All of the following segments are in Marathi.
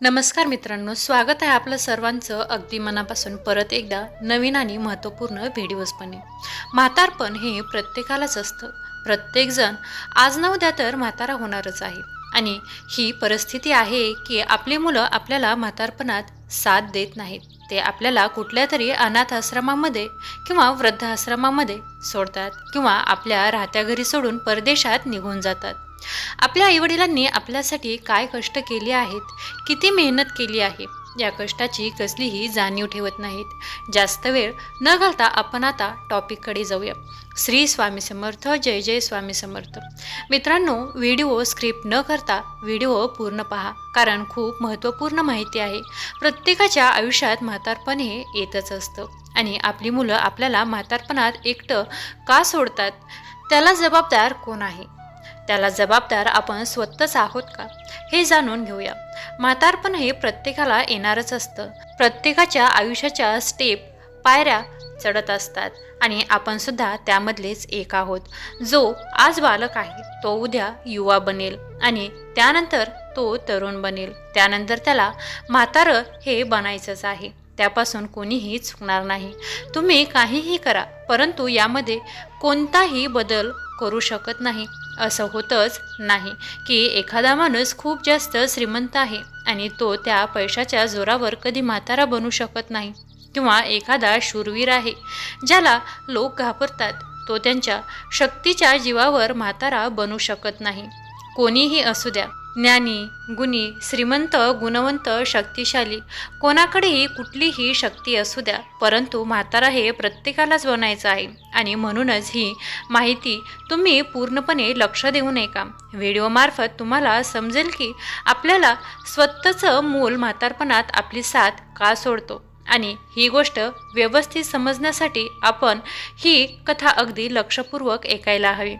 नमस्कार मित्रांनो स्वागत आहे आपलं सर्वांचं अगदी मनापासून परत एकदा नवीन आणि महत्त्वपूर्ण व्हिडिओजपणे. म्हातारपण हे प्रत्येकालाच असतं. प्रत्येकजण आज न उद्या तर म्हातारा होणारच आहे. आणि ही परिस्थिती आहे की आपली मुलं आपल्याला म्हातारपणात साथ देत नाहीत. ते आपल्याला कुठल्या तरी अनाथ आश्रमामध्ये किंवा वृद्धाश्रमामध्ये सोडतात किंवा आपल्या राहत्या घरी सोडून परदेशात निघून जातात. आपल्या आईवडिलांनी आपल्यासाठी काय कष्ट केले आहेत? किती मेहनत केली आहे? या कष्टाची कसलीही जाणीव ठेवत नाहीत. जास्त वेळ न घालता आपण आता टॉपिककडे जाऊया. श्री स्वामी समर्थ जय जय स्वामी समर्थ. मित्रांनो व्हिडिओ स्क्रिप्ट न करता व्हिडिओ पूर्ण पहा कारण खूप महत्त्वपूर्ण माहिती आहे. प्रत्येकाच्या आयुष्यात म्हातारपण हे येतच असतं. आणि आपली मुलं आपल्याला म्हातारपणात एकटं का सोडतात? त्याला जबाबदार कोण आहे? त्याला जबाबदार आपण स्वतःच आहोत का? हे जाणून घेऊया. म्हातारपण हे प्रत्येकाला येणारच असतं. प्रत्येकाच्या आयुष्याच्या स्टेप पायऱ्या चढत असतात आणि आपण सुद्धा त्यामधलेच एक आहोत. जो आज बालक आहे तो उद्या युवा बनेल आणि त्यानंतर तो तरुण बनेल. त्यानंतर त्याला म्हातारं हे बनायचंच आहे. त्यापासून कोणीही चुकणार नाही. तुम्ही काहीही करा परंतु यामध्ये कोणताही बदल करू शकत नाही. असं होतच नाही की एखादा माणूस खूप जास्त श्रीमंत आहे आणि तो त्या पैशाच्या जोरावर कधी म्हातारा बनू शकत नाही किंवा एखादा शूरवीर आहे ज्याला लोक घाबरतात. तो त्यांच्या शक्तीच्या जीवावर म्हातारा बनू शकत नाही. कोणीही असू द्या. ज्ञानी गुणी श्रीमंत गुणवंत शक्तिशाली. कोणाकडेही कुठलीही शक्ती असू द्या परंतु म्हातारा हे प्रत्येकालाच बनायचं आहे. आणि म्हणूनच ही माहिती तुम्ही पूर्णपणे लक्ष देऊ नये का व्हिडिओमार्फत तुम्हाला समजेल की आपल्याला स्वतःचं मूल म्हातारपणात आपली साथ का सोडतो? आणि ही गोष्ट व्यवस्थित समजण्यासाठी आपण ही कथा अगदी लक्षपूर्वक ऐकायला हवी.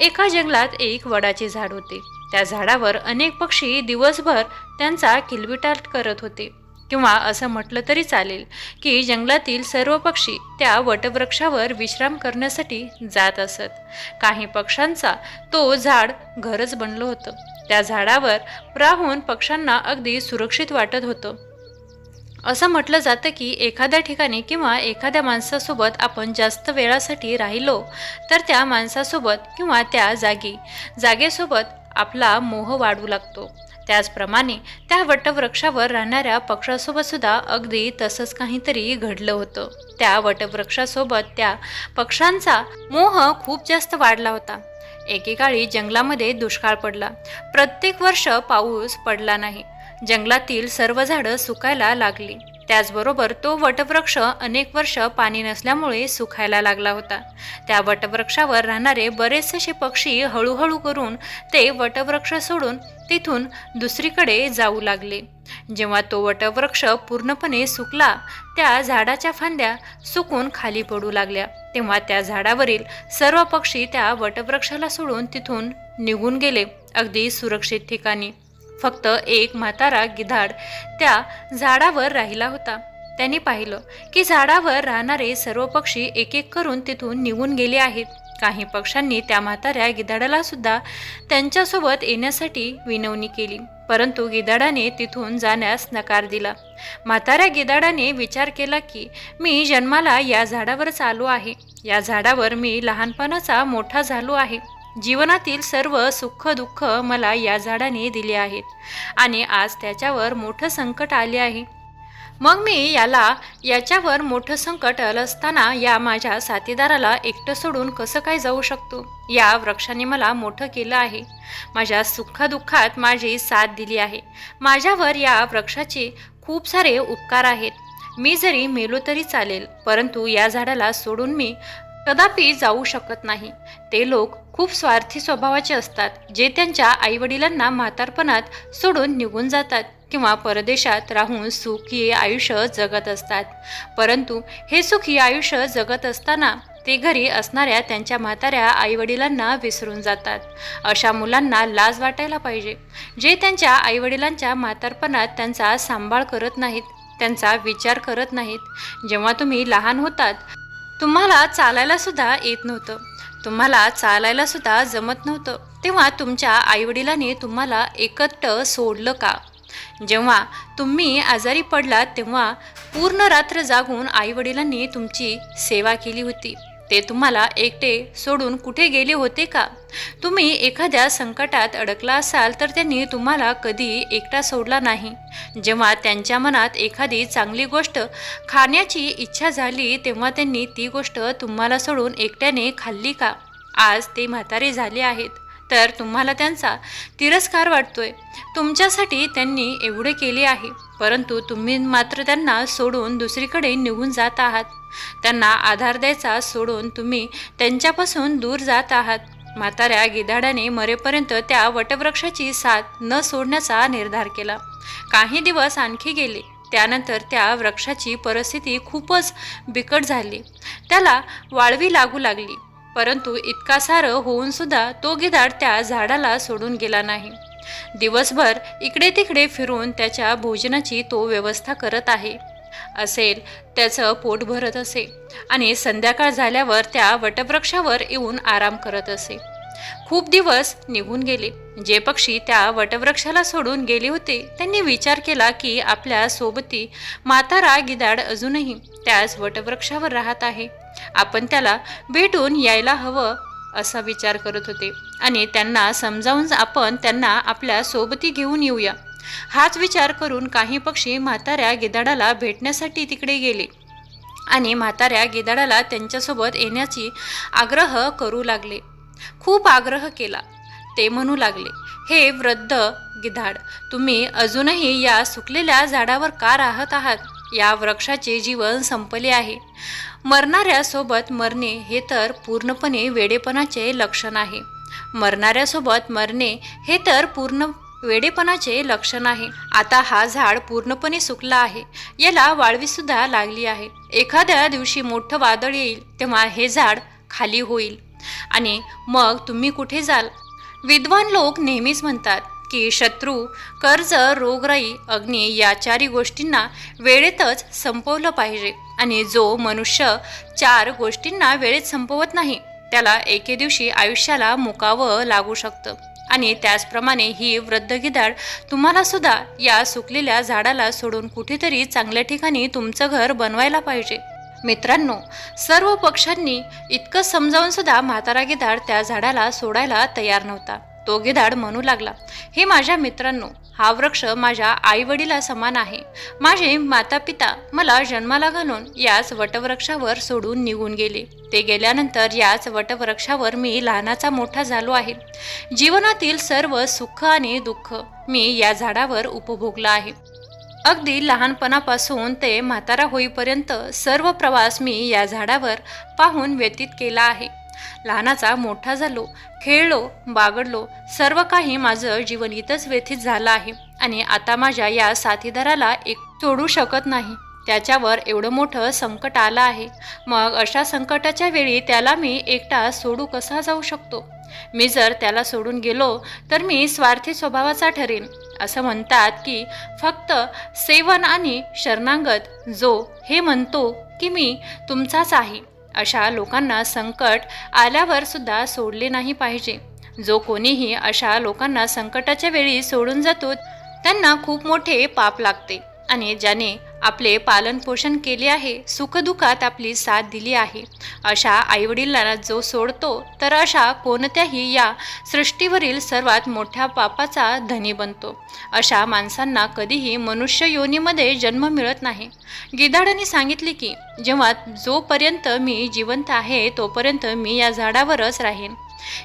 एका जंगलात एक वडाचे झाड होते. त्या झाडावर अनेक पक्षी दिवसभर त्यांचा किलबिटाट करत होते. किंवा असं म्हटलं तरी चालेल की जंगलातील सर्व पक्षी त्या वटवृक्षावर विश्राम करण्यासाठी जात असत. काही पक्ष्यांचा तो झाड घरच बनलं होतं. त्या झाडावर राहून पक्ष्यांना अगदी सुरक्षित वाटत होतं. असं म्हटलं जातं की एखाद्या ठिकाणी किंवा एखाद्या माणसासोबत आपण जास्त वेळासाठी राहिलो तर त्या माणसासोबत किंवा त्या जागी जागेसोबत आपला मोह वाढू लागतो. त्याचप्रमाणे त्या वटवृक्षावर राहणाऱ्या पक्षासोबत सुद्धा अगदी तसंच काहीतरी घडलं होतं. त्या वटवृक्षासोबत त्या पक्षांचा मोह खूप जास्त वाढला होता. एकेकाळी जंगलामध्ये दुष्काळ पडला. प्रत्येक वर्ष पाऊस पडला नाही. जंगलातील सर्व झाडं सुकायला लागली. त्याचबरोबर तो वटवृक्ष अनेक वर्ष पाणी नसल्यामुळे सुखायला लागला होता. त्या वटवृक्षावर राहणारे बरेचसे पक्षी हळूहळू करून ते वटवृक्ष सोडून तिथून दुसरीकडे जाऊ लागले. जेव्हा तो वटवृक्ष पूर्णपणे सुकला त्या झाडाच्या फांद्या सुकून खाली पडू लागल्या. तेव्हा त्या झाडावरील सर्व पक्षी त्या वटवृक्षाला सोडून तिथून निघून गेले अगदी सुरक्षित ठिकाणी. फक्त एक म्हातारा गिधाड त्या झाडावर राहिला होता. त्यांनी पाहिलं की झाडावर राहणारे सर्व पक्षी एक एक करून तिथून निघून गेले आहेत. काही पक्ष्यांनी त्या म्हाताऱ्या गिधाडाला सुद्धा त्यांच्यासोबत येण्यासाठी विनवणी केली. परंतु गिधाडाने तिथून जाण्यास नकार दिला. म्हाताऱ्या गिधाडाने विचार केला की मी जन्माला या झाडावरच आलो आहे. या झाडावर मी लहानपणाचा मोठा झालो आहे. जीवनातील सर्व सुख दुःख मला या झाडाने दिले आहेत आणि आज त्याच्यावर मोठं संकट आले आहे. मग मी याला याच्यावर मोठं संकट आलं असताना या माझ्या साथीदाराला एकटं सोडून कसं काय जाऊ शकतो? या वृक्षाने मला मोठं केलं आहे. माझ्या सुखदुःखात माझी साथ दिली आहे. माझ्यावर या वृक्षाचे खूप सारे उपकार आहेत. मी जरी मेलो तरी चालेल परंतु या झाडाला सोडून मी कदापि जाऊ शकत नाही. ते लोक खूप स्वार्थी स्वभावाचे असतात जे त्यांच्या आईवडिलांना म्हातारपणात सोडून निघून जातात किंवा परदेशात राहून सुखी आयुष्य जगत असतात. परंतु हे सुखी आयुष्य जगत असताना ते घरी असणाऱ्या त्यांच्या म्हाताऱ्या आईवडिलांना विसरून जातात. अशा मुलांना लाज वाटायला पाहिजे. जे त्यांच्या आईवडिलांच्या म्हातारपणात त्यांचा सांभाळ करत नाहीत त्यांचा विचार करत नाहीत. जेव्हा तुम्ही लहान होतात तुम्हाला चालायला सुद्धा येत नव्हतं. तुम्हाला चालायला सुद्धा जमत नव्हतं. तेव्हा तुमच्या आईवडिलांनी तुम्हाला एकटं सोडलं का? जेव्हा तुम्ही आजारी पडलात तेव्हा पूर्ण रात्र जागून आईवडिलांनी तुमची सेवा केली होती. ते तुम्हाला एकटे सोडून कुठे गेले होते का? तुम्ही एखाद्या संकटात अडकला असाल तर त्यांनी तुम्हाला कधी एकटा सोडला नाही. जेव्हा त्यांच्या मनात एखादी चांगली गोष्ट खाण्याची इच्छा झाली तेव्हा त्यांनी ती गोष्ट तुम्हाला सोडून एकट्याने खाल्ली का? आज ते म्हातारे झाले आहेत तर तुम्हाला त्यांचा तिरस्कार वाटतोय. तुमच्यासाठी त्यांनी एवढे केले आहे परंतु तुम्ही मात्र त्यांना सोडून दुसरीकडे निघून जात आहात. त्यांना आधार द्यायचा सोडून तुम्ही त्यांच्यापासून दूर जात आहात. म्हाताऱ्या गिधाडाने मरेपर्यंत त्या वटवृक्षाची साथ न सोडण्याचा निर्धार केला. काही दिवस आणखी गेले. त्यानंतर त्या वृक्षाची परिस्थिती खूपच बिकट झाली. त्याला वाळवी लागू लागली. परंतु इतका सारं होऊन सुद्धा तो गिधाड त्या झाडाला सोडून गेला नाही. दिवसभर इकडे तिकडे फिरून त्याच्या भोजनाची तो व्यवस्था करत आहे. असेल त्याचं पोट भरत असे. आणि संध्याकाळ झाल्यावर त्या वटवृक्षावर येऊन आराम करत असे. खूप दिवस निघून गेले. जे पक्षी त्या वटवृक्षाला सोडून गेले होते त्यांनी विचार केला की आपल्या सोबती मातारा गिदाड अजूनही त्याच वटवृक्षावर राहत आहे. आपण त्याला भेटून यायला हवं असा विचार करत होते. आणि त्यांना समजावून आपण त्यांना आपल्या सोबती घेऊन येऊया. हाच विचार करून काही पक्षी म्हाताऱ्या गिधाडाला भेटण्यासाठी तिकडे गेले. आणि म्हाताऱ्या गिधाडाला त्यांच्यासोबत येण्याची आग्रह करू लागले. खूप आग्रह केला. ते म्हणू लागले हे वृद्ध गिधाड तुम्ही अजूनही या सुकलेल्या झाडावर का राहत आहात? या वृक्षाचे जीवन संपले आहे. मरणाऱ्यासोबत मरणे हे तर पूर्णपणे वेडेपणाचे लक्षण आहे. मरणाऱ्यासोबत मरणे हे तर पूर्ण वेडेपणाचे लक्षण आहे. आता हा झाड पूर्णपणे सुकला आहे. याला वाळवीसुद्धा लागली आहे. एखाद्या दिवशी मोठं वादळ येईल तेव्हा हे झाड खाली होईल. आणि मग तुम्ही कुठे जाल? विद्वान लोक नेहमीच म्हणतात की शत्रू कर्ज रोगराई अग्नी या चारी गोष्टींना वेळेतच संपवलं पाहिजे. आणि जो मनुष्य चार गोष्टींना वेळेत संपवत नाही त्याला एके दिवशी आयुष्याला मुकावं लागू शकतं. आणि त्याचप्रमाणे ही वृद्ध गिधाड तुम्हाला सुद्धा या सुकलेल्या झाडाला सोडून कुठेतरी चांगल्या ठिकाणी तुमचं घर बनवायला पाहिजे. मित्रांनो सर्व पक्षांनी इतकं समजावून सुद्धा म्हातारा गिधाड त्या झाडाला सोडायला तयार नव्हता. तो गिधाड म्हणू लागला. हे माझ्या मित्रांनो हा वृक्ष माझ्या आईवडिला समान आहे. माझे माता पिता मला जन्माला घालून याच वटवृक्षावर सोडून निघून गेले. ते गेल्यानंतर याच वटवृक्षावर मी लहानाचा मोठा झालो आहे. जीवनातील सर्व सुख आणि दुःख मी या झाडावर उपभोगला आहे. अगदी लहानपणापासून ते म्हातारा होईपर्यंत सर्व प्रवास मी या झाडावर पाहून व्यतीत केला आहे. लहानाचा मोठा झालो खेळलो बागडलो सर्व काही माझं जीवन इथंच व्यथित झालं आहे आणि आता माझ्या या साथीदाराला एक सोडू शकत नाही. त्याच्यावर एवढं मोठं संकट आलं आहे. मग अशा संकटाच्या वेळी त्याला मी एकटा सोडू कसा जाऊ शकतो? मी जर त्याला सोडून गेलो तर मी स्वार्थी स्वभावाचा ठरेन. असं म्हणतात की फक्त सेवन आणि शरणागत जो हे म्हणतो की मी तुमचाच आहे. अशा लोकांना संकट आल्यावर सुद्धा सोडले नाही पाहिजे. जो कोणीही अशा लोकांना संकटाच्या वेळी सोडून जातो त्यांना खूप मोठे पाप लागते आणि ज्याने आपले पालनपोषण केले आहे सुखदुःखात आपली साथ दिली आहे. अशा आईवडिलांना जो सोडतो तर अशा कोणत्याही या सृष्टीवरील सर्वात मोठ्या पापाचा धनी बनतो. अशा माणसांना कधीही मनुष्य योनीमध्ये जन्म मिळत नाही. गिधाडाने सांगितले की जेव्हा जोपर्यंत मी जिवंत आहे तोपर्यंत मी या झाडावरच राहीन.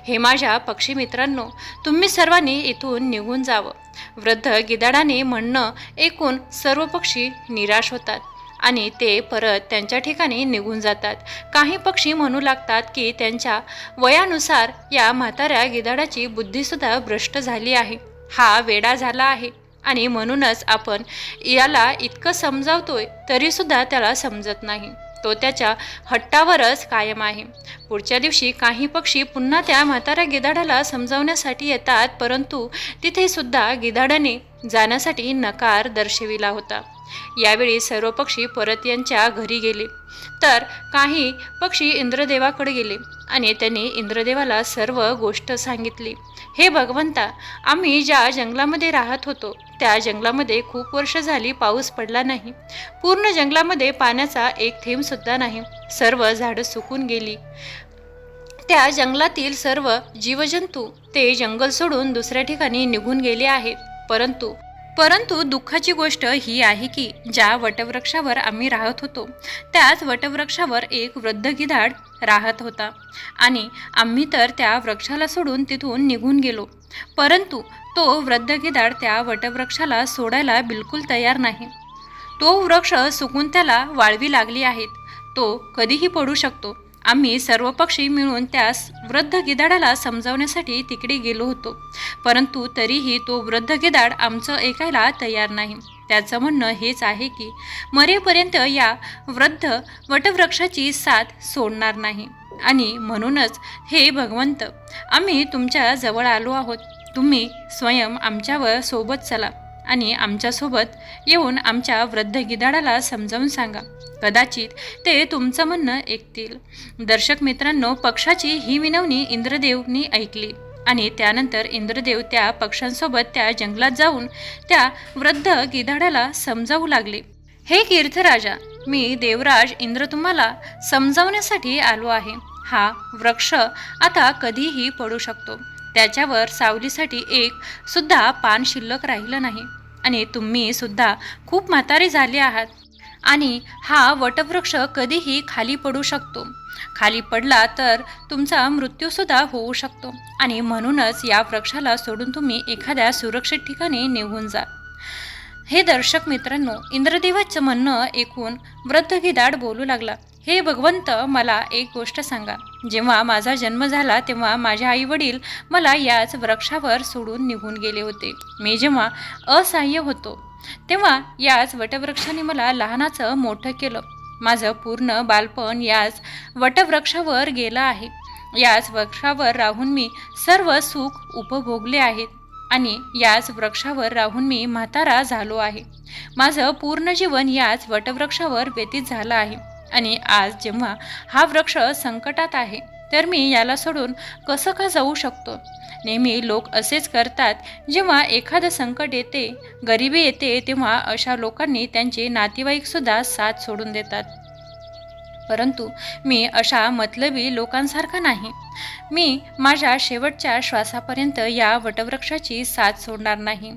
हे माझ्या पक्षी मित्रांनो तुम्ही सर्वांनी इथून निघून जावं. वृद्ध गिदाडाने म्हणणं ऐकून सर्व पक्षी निराश होतात आणि ते परत त्यांच्या ठिकाणी निघून जातात. काही पक्षी म्हणू लागतात की त्यांच्या वयानुसार या म्हाताऱ्या गिधाडाची बुद्धीसुद्धा भ्रष्ट झाली आहे. हा वेडा झाला आहे आणि म्हणूनच आपण याला इतकं समजावतोय तरीसुद्धा त्याला समजत नाही. तो त्याच्या हट्टावरच कायम आहे. पुढच्या दिवशी काही पक्षी पुन्हा त्या म्हाताऱ्या गिधाडाला समजावण्यासाठी येतात परंतु तिथे सुद्धा गिधाडाने जाण्यासाठी नकार दर्शविला होता. यावेळी सर्व पक्षी परत यांच्या घरी गेले. तर काही पक्षी इंद्रदेवाकडे गेले आणि त्यांनी इंद्रदेवाला सर्व गोष्ट सांगितली. हे भगवंता आम्ही ज्या जंगलामध्ये राहत होतो त्या जंगलामध्ये खूप वर्ष झाली पाऊस पडला नाही. पूर्ण जंगलामध्ये पाण्याचा एक थेंबसुद्धा नाही. सर्व झाडं सुकून गेली. त्या जंगलातील सर्व जीवजंतू ते जंगल सोडून दुसऱ्या ठिकाणी निघून गेले आहेत. परंतु परंतु दुःखाची गोष्ट ही आहे की ज्या वटवृक्षावर आम्ही राहत होतो त्याच वटवृक्षावर एक वृद्ध गिधाड राहत होता. आणि आम्ही तर त्या वृक्षाला सोडून तिथून निघून गेलो. परंतु तो वृद्ध गिधाड त्या वटवृक्षाला सोडायला बिलकुल तयार नाही. तो वृक्ष सुकून त्याला वाळवी लागली आहेत. तो कधीही पडू शकतो. आम्ही सर्व पक्षी मिळून त्यास वृद्ध गिधाडाला समजावण्यासाठी तिकडे गेलो होतो. परंतु तरीही तो वृद्ध गिधाड आमचं ऐकायला तयार नाही. त्याचं म्हणणं हेच आहे की मरेपर्यंत या वृद्ध वटवृक्षाची साथ सोडणार नाही. आणि म्हणूनच हे भगवंत आम्ही तुमच्या जवळ आलो आहोत. तुम्ही स्वयं आमच्यावर सोबत चला. आणि आमच्यासोबत येऊन आमच्या वृद्ध गिधाडाला समजावून सांगा. कदाचित ते तुमचं म्हणणं ऐकतील. दर्शक मित्रांनो पक्षाची ही विनवणी इंद्रदेवनी ऐकली आणि त्यानंतर इंद्रदेव त्या पक्षांसोबत त्या जंगलात जाऊन त्या वृद्ध गिधाडाला समजावू लागले. हे तीर्थराजा मी देवराज इंद्र तुम्हाला समजावण्यासाठी आलो आहे. हा वृक्ष आता कधीही पडू शकतो. त्याच्यावर सावलीसाठी एक सुद्धा पान शिल्लक राहिलं नाही. आणि तुम्ही सुद्धा खूप म्हातारे झाले आहात. आणि हा वटवृक्ष कधीही खाली पडू शकतो. खाली पडला तर तुमचा मृत्यूसुद्धा होऊ शकतो. आणि म्हणूनच या वृक्षाला सोडून तुम्ही एखाद्या सुरक्षित ठिकाणी निघून जा. हे दर्शक मित्रांनो इंद्रदेवाचं म्हणणं ऐकून वृद्ध गिदाड बोलू लागला. हे भगवंत मला एक गोष्ट सांगा. जेव्हा माझा जन्म झाला तेव्हा माझे आई वडील मला याच वृक्षावर सोडून निघून गेले होते. मी जेव्हा असहाय्य होतो तेव्हा याच वटवृक्षाने मला लहानाचं मोठं केलं. माझं पूर्ण बालपण याच वटवृक्षावर गेलं आहे. याच वृक्षावर राहून मी सर्व सुख उपभोगले आहेत आणि याच वृक्षावर राहून मी म्हातारा झालो आहे. माझं पूर्ण जीवन याच वटवृक्षावर व्यतीत झालं आहे. आणि आज जेव्हा हा वृक्ष संकटात आहे तर मी याला सोडून कसं का जाऊ शकतो? नेहमी लोक असेच करतात. जेव्हा एखादं संकट येते गरिबी येते तेव्हा अशा लोकांनी त्यांचे नातेवाईकसुद्धा साथ सोडून देतात. परंतु मी अशा मतलबी लोकांसारखा नाही. मी माझ्या शेवटच्या श्वासापर्यंत या वटवृक्षाची साथ सोडणार नाही.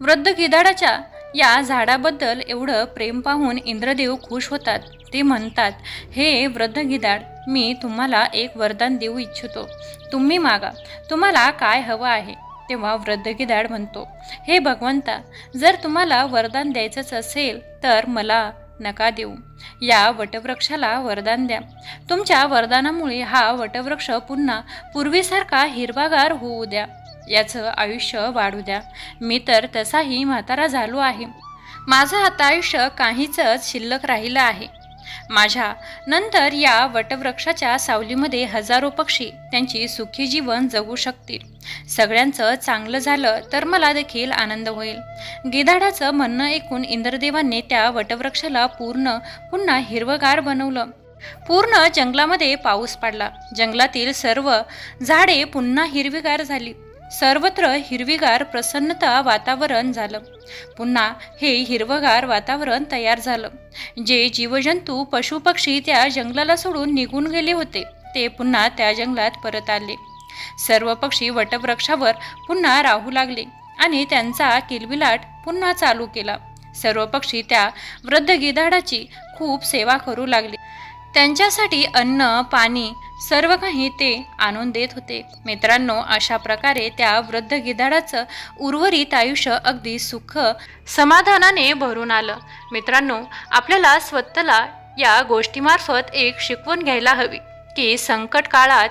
वृद्ध गिधाडाच्या या झाडाबद्दल एवढं प्रेम पाहून इंद्रदेव खुश होतात. ते म्हणतात हे वृद्ध गिदाड मी तुम्हाला एक वरदान देऊ इच्छितो. तुम्ही मागा. तुम्हाला काय हवं आहे? तेव्हा वृद्ध गिदाड म्हणतो हे भगवंता जर तुम्हाला वरदान द्यायचंच असेल तर मला नका देऊ. या वटवृक्षाला वरदान द्या. तुमच्या वरदानामुळे हा वटवृक्ष पुन्हा पूर्वीसारखा हिरवागार होऊ द्या. याचं आयुष्य वाढू द्या. मी तर तसाही म्हातारा झालो आहे. माझं आता आयुष्य काहीच शिल्लक राहिलं आहे. माझ्या नंतर या वटवृक्षाच्या सावलीमध्ये हजारो पक्षी त्यांची सुखी जीवन जगू शकतील. सगळ्यांचं चांगलं झालं तर मला देखील आनंद होईल. गिधाडाचं म्हणणं ऐकून इंद्रदेवाने त्या वटवृक्षाला पूर्ण पुन्हा हिरवगार बनवलं. पूर्ण जंगलामध्ये पाऊस पडला. जंगलातील सर्व झाडे पुन्हा हिरवीगार झाली. सर्वत्र हिरवीगार प्रसन्नता वातावरण झालं. पुन्हा हे हिरवगार वातावरण तयार झालं. जे जीवजंतू पशुपक्षी त्या जंगलाला सोडून निघून गेले होते ते पुन्हा त्या जंगलात परत आले. सर्व पक्षी वटवृक्षावर पुन्हा राहू लागले आणि त्यांचा किलबिलाट पुन्हा चालू केला. सर्व पक्षी त्या वृद्ध गिधाडाची खूप सेवा करू लागले. त्यांच्यासाठी अन्न पाणी सर्व काही ते आणून देत होते. मित्रांनो अशा प्रकारे त्या वृद्ध गिधाडाचं उर्वरित आयुष्य अगदी सुख समाधानाने भरून आलं. मित्रांनो आपल्याला स्वतःला या गोष्टीमार्फत एक शिकवण घ्यायला हवी की संकट काळात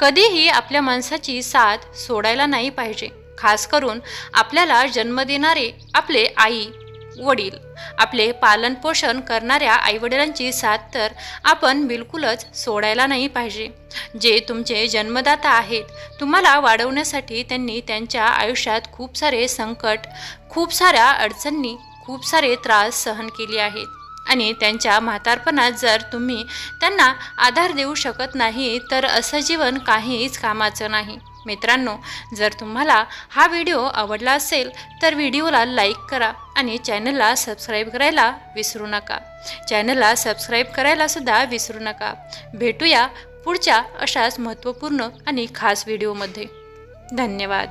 कधीही आपल्या माणसाची साथ सोडायला नाही पाहिजे. खास करून आपल्याला जन्म देणारे आपले आई वडील. आपले पालनपोषण करणाऱ्या आईवडिलांची साथ तर आपण बिलकुलच सोडायला नाही पाहिजे. जे तुमचे जन्मदाता आहेत तुम्हाला वाढवण्यासाठी त्यांनी त्यांच्या आयुष्यात खूप सारे संकट खूप साऱ्या अडचणी खूप सारे त्रास सहन केले आहेत. आणि त्यांच्या म्हातारपणात जर तुम्ही त्यांना आधार देऊ शकत नाही तर असं जीवन काहीच कामाचं नाही. मित्रांनो जर तुम्हाला हा व्हिडिओ आवडला असेल तर व्हिडिओला लाईक करा आणि चॅनलला सबस्क्राईब करायला विसरू नका. चॅनलला सबस्क्राईब करायलासुद्धा विसरू नका. भेटूया पुढच्या अशाच महत्त्वपूर्ण आणि खास व्हिडिओमध्ये. धन्यवाद.